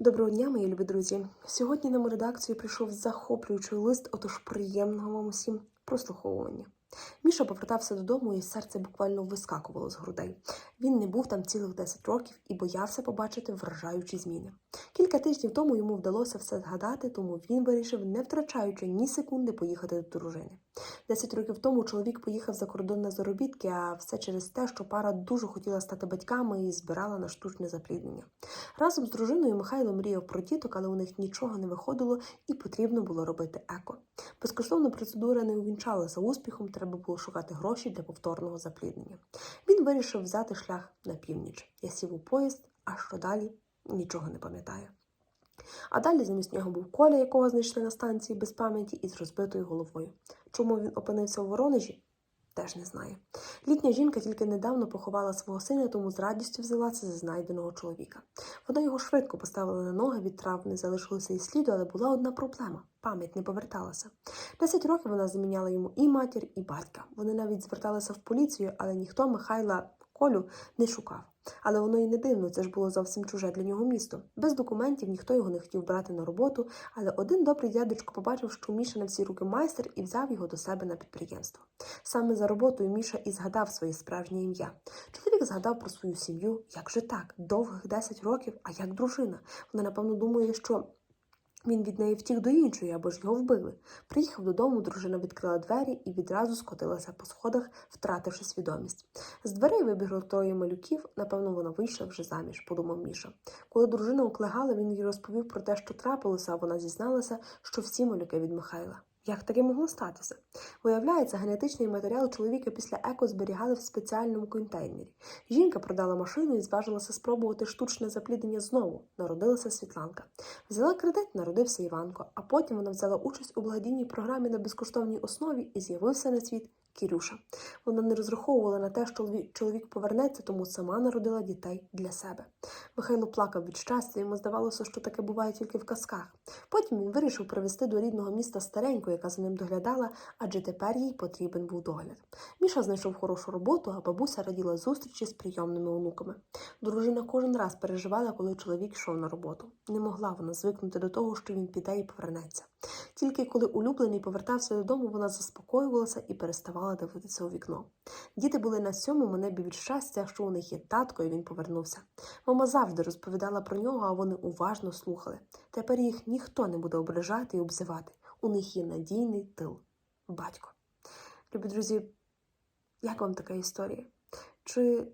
Доброго дня, мої любі друзі. Сьогодні нам у редакцію прийшов захоплюючий лист, отож приємного вам усім прослуховування. Міша повертався додому, і серце буквально вискакувало з грудей. Він не був там цілих 10 років і боявся побачити вражаючі зміни. Кілька тижнів тому йому вдалося все згадати, тому він вирішив, не втрачаючи ні секунди, поїхати до дружини. Десять років тому чоловік поїхав за кордон на заробітки, а все через те, що пара дуже хотіла стати батьками і збирала на штучне запліднення. Разом з дружиною Михайло мріяв про діток, але у них нічого не виходило і потрібно було робити еко. Безкоштовна процедура не увінчалася успіхом, треба було шукати гроші для повторного запліднення. Він вирішив взяти шлях на північ. Я сів у поїзд, а що далі нічого не пам'ятаю. А далі замість нього був Коля, якого знайшли на станції без пам'яті і з розбитою головою. Чому він опинився у Воронежі? Теж не знає. Літня жінка тільки недавно поховала свого сина, тому з радістю взялася за знайденого чоловіка. Вона його швидко поставила на ноги, від трав не залишилося і сліду, але була одна проблема пам'ять не поверталася. Десять років вона заміняла йому і матір, і батька. Вони навіть зверталися в поліцію, але ніхто Михайла Колю не шукав. Але воно і не дивно, це ж було зовсім чуже для нього місто. Без документів ніхто його не хотів брати на роботу, але один добрий дядечко побачив, що Міша на всі руки майстер і взяв його до себе на підприємство. Саме за роботою Міша і згадав своє справжнє ім'я. Чоловік згадав про свою сім'ю. Як же так? Довгих 10 років, а як дружина? Вона, напевно, думає, що. Він від неї втік до іншої або ж його вбили. Приїхав додому, дружина відкрила двері і відразу скотилася по сходах, втративши свідомість. З дверей вибігло троє малюків, напевно, вона вийшла вже заміж, подумав Міша. Коли дружина уклегала, він їй розповів про те, що трапилося, а вона зізналася, що всі малюки від Михайла. Як таке могло статися? Виявляється, генетичний матеріал чоловіка після еко зберігали в спеціальному контейнері. Жінка продала машину і зважилася спробувати штучне запліднення знову. Народилася Світланка. Взяла кредит, народився Іванко, а потім вона взяла участь у благодійній програмі на безкоштовній основі і з'явився на світ Кірюша. Вона не розраховувала на те, що чоловік повернеться, тому сама народила дітей для себе. Михайло плакав від щастя, йому здавалося, що таке буває тільки в казках. Потім він вирішив привезти до рідного міста стареньку, яка за ним доглядала, адже тепер їй потрібен був догляд. Міша знайшов хорошу роботу, а бабуся раділа зустрічі з прийомними онуками. Дружина кожен раз переживала, коли чоловік йшов на роботу. Не могла вона звикнути до того, що він піде і повернеться. Тільки коли улюблений повертався додому, вона заспокоювалася і переставала дивитися у вікно. Діти були на сьомому небі від щастя, що у них є татко, і він повернувся. Мама завжди розповідала про нього, а вони уважно слухали. Тепер їх ніхто не буде ображати і обзивати. У них є надійний тил. Батько. Любі друзі, як вам така історія? Чи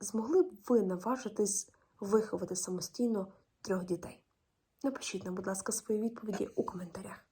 змогли б ви наважитись виховати самостійно трьох дітей? Напишіть нам, будь ласка, свої відповіді у коментарях.